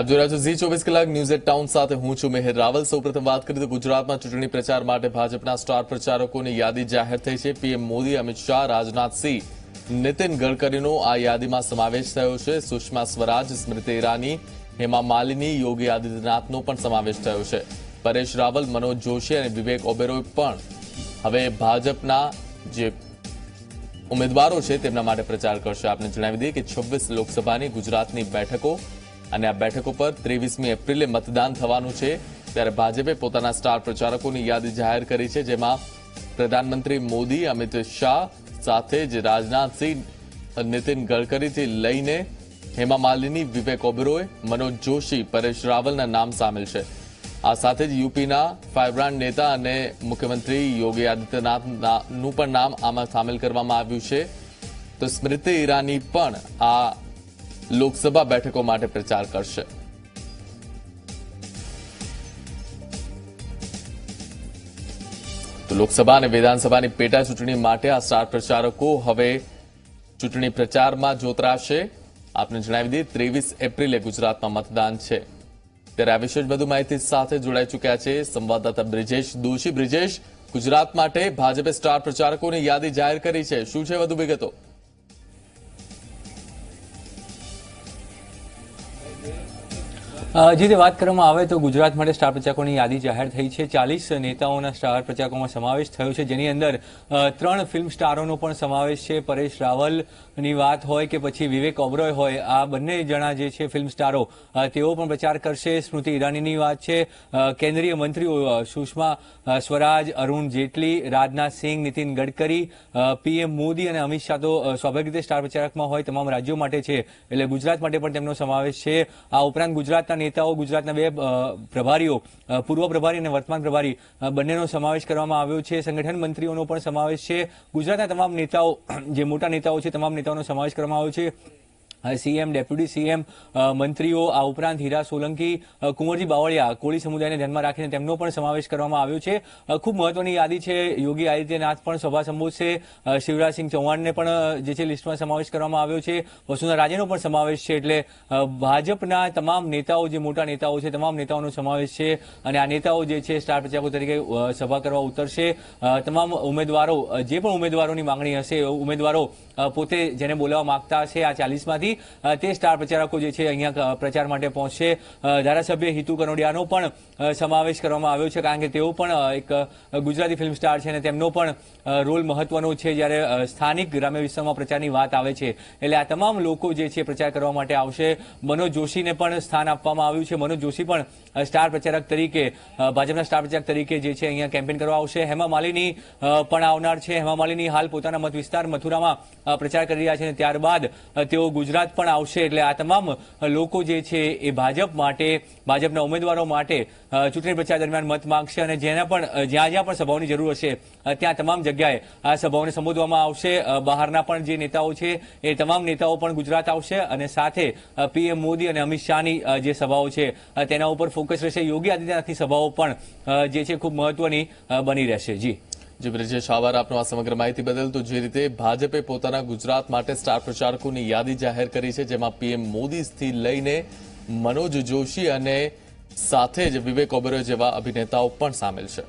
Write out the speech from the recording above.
આપ જોઈ રહ્યા ઝી ચોવીસ કલાક ન્યૂઝ એટ ટાઉન સાથે હું છું મેહર રાવલ. સૌપ્રથમ વાત કરીએ તો ગુજરાતમાં ચૂંટણી પ્રચાર માટે ભાજપના સ્ટાર પ્રચારકોની યાદી જાહેર થઈ છે. પીએમ મોદી, અમિત શાહ રાજનાથસિંહ નીતિન ગડકરીનો આ યાદીમાં સમાવેશ થયો છે. સુષ્મા સ્વરાજ, સ્મૃતિ ઈરાની, હેમા માલિની, યોગી આદિત્યનાથનો પણ સમાવેશ થયો છે. પરેશ રાવલ, મનોજ જોશી અને વિવેક ઓબેરોય પણ હવે ભાજપના જે ઉમેદવારો છે તેમના માટે પ્રચાર કરશે. આપને જણાવી દઈએ કે છવ્વીસ લોકસભાની ગુજરાતની બેઠકો અને આ બેઠક ઉપર ત્રેવીસમી એપ્રિલે મતદાન થવાનું છે. ત્યારે ભાજપે પોતાના સ્ટાર પ્રચારકોની યાદી જાહેર કરી છે, જેમાં પ્રધાનમંત્રી મોદી, અમિત શાહ સાથે જ રાજનાથસિંહ નીતિન ગડકરીથી લઈને હેમા માલિની, વિવેક ઓબેરોય, મનોજ જોશી, પરેશ રાવલના નામ સામેલ છે. આ સાથે જ યુપીના ફાયબ્રાન્ડ નેતા અને મુખ્યમંત્રી યોગી આદિત્યનાથનું પણ નામ આમાં સામેલ કરવામાં આવ્યું છે. તો સ્મૃતિ ઈરાની પણ આ લોકસભા બેઠકો માટે પ્રચાર કરશે. તો લોકસભા અને વિધાનસભાની પેટા ચૂંટણી માટે આ સ્ટાર પ્રચારકો હવે ચૂંટણી પ્રચારમાં જોતરાશે. આપને જણાવી દઈએ, ત્રેવીસ એપ્રિલે ગુજરાતમાં મતદાન છે. ત્યારે આ વિશે જ વધુ માહિતી સાથે જોડાઈ ચૂક્યા છે સંવાદદાતા બ્રિજેશ દોશી. બ્રિજેશ, ગુજરાત માટે ભાજપે સ્ટાર પ્રચારકોની યાદી જાહેર કરી છે. શું છે વધુ વિગતો? Yeah. જે રીતે વાત કરવામાં આવે તો ગુજરાત માટે સ્ટાર પ્રચારકોની યાદી જાહેર થઈ છે. ચાલીસ નેતાઓના સ્ટાર પ્રચારકોમાં સમાવેશ થયો છે. જેની અંદર ત્રણ ફિલ્મ સ્ટારોનો પણ સમાવેશ છે. પરેશ રાવલની વાત હોય કે પછી વિવેક ઓબરોય હોય, આ બંને જણા જે છે ફિલ્મ સ્ટારો તેઓ પણ પ્રચાર કરશે. સ્મૃતિ ઈરાનીની વાત છે. કેન્દ્રીય મંત્રીઓ સુષ્મા સ્વરાજ, અરુણ જેટલી, રાજનાથ સિંહ, નીતિન ગડકરી પીએમ મોદી અને અમિત શાહ તો સ્વાભાવિક રીતે સ્ટાર પ્રચારકમાં હોય તમામ રાજ્યો માટે છે. એટલે ગુજરાત માટે પણ તેમનો સમાવેશ છે. આ ઉપરાંત ગુજરાતના નેતાઓ, ગુજરાતના બે પ્રભારીઓ પૂર્વ પ્રભારી અને વર્તમાન પ્રભારી બંનેનો સમાવેશ કરવામાં આવ્યો છે. સંગઠન મંત્રીઓનો પણ સમાવેશ છે. ગુજરાતના તમામ નેતાઓ, જે મોટા નેતાઓ છે, તમામ નેતાઓનો સમાવેશ કરવામાં આવ્યો છે. સીએમ, ડેપ્યુટી સીએમ મંત્રીઓ, આ ઉપરાંત હીરા સોલંકી કુંવરજી બાવળિયા, કોળી સમુદાયને ધ્યાનમાં રાખીને તેમનો પણ સમાવેશ કરવામાં આવ્યો છે. ખૂબ મહત્વની યાદી છે. યોગી આદિત્યનાથ પણ સભા સંબોધશે. શિવરાજસિંહ ચૌહાણને પણ જે છે લિસ્ટમાં સમાવેશ કરવામાં આવ્યો છે. વસુંધરા રાજેનો પણ સમાવેશ છે. એટલે ભાજપના તમામ નેતાઓ, જે મોટા નેતાઓ છે, તમામ નેતાઓનો સમાવેશ છે. અને આ નેતાઓ જે છે, સ્ટાર પ્રચારકો તરીકે સભા કરવા ઉતરશે. તમામ ઉમેદવારો જે પણ ઉમેદવારોની માંગણી હશે ઉમેદવારો પોતે જેને બોલાવવા માંગતા હશે, આ ચાલીસમાંથી તે સ્ટાર પ્રચારકો જે છે અહીંયા પ્રચાર માટે પહોંચશે. ધારાસભ્ય હિતુ કનોડિયાનો પણ સમાવેશ કરવામાં આવ્યો છે, કારણ કે તેઓ પણ એક ગુજરાતી ફિલ્મ સ્ટાર છે અને તેમનો પણ રોલ મહત્વનો છે જ્યારે સ્થાનિક ગ્રામ્ય વિસ્તારમાં પ્રચારની વાત આવે છે. એટલે આ તમામ લોકો જે છે પ્રચાર કરવા માટે આવશે. મનોજ જોશીને પણ સ્થાન આપવામાં આવ્યું છે. મનોજ જોશી પણ સ્ટાર પ્રચારક તરીકે ભાજપના સ્ટાર પ્રચારક તરીકે જે છે અહીંયા કેમ્પેન કરવા આવશે. હેમા માલિની પણ આવનાર છે. હેમા માલિની હાલ પોતાના મત વિસ્તાર મથુરામાં પ્રચાર કરી રહ્યા છે ત્યારબાદ તેઓ ગુજરાત પણ આવશે એટલે આ તમામ લોકો જે છે એ ભાજપ માટે, ભાજપના ઉમેદવારો માટે ચૂંટણી પ્રચાર દરમિયાન મત માંગશે અને જેના પણ જ્યાં જ્યાં પણ સભાઓની જરૂર હશે ત્યાં તમામ જગ્યાએ આ સભાઓને સંબોધવામાં આવશે. બહારના પણ જે નેતાઓ છે એ તમામ નેતાઓ પણ ગુજરાત આવશે અને સાથે પીએમ મોદી અને અમિત શાહની જે સભાઓ છે તેના ઉપર ફોકસ રહેશે. યોગી આદિત્યનાથની સભાઓ પણ જે છે ખૂબ મહત્વની બની રહેશે. જી. જે બ્રિજેશ આભાર આપનો આ સમગ્ર માહિતી બદલ તો જે રીતે ભાજપે પોતાના ગુજરાત માટે સ્ટાર પ્રચારકોની યાદી જાહેર કરી છે, જેમાં પીએમ મોદીથી લઈને મનોજ જોશી અને સાથે જ વિવેક ઓબેરોય જેવા અભિનેતાઓ પણ સામેલ છે.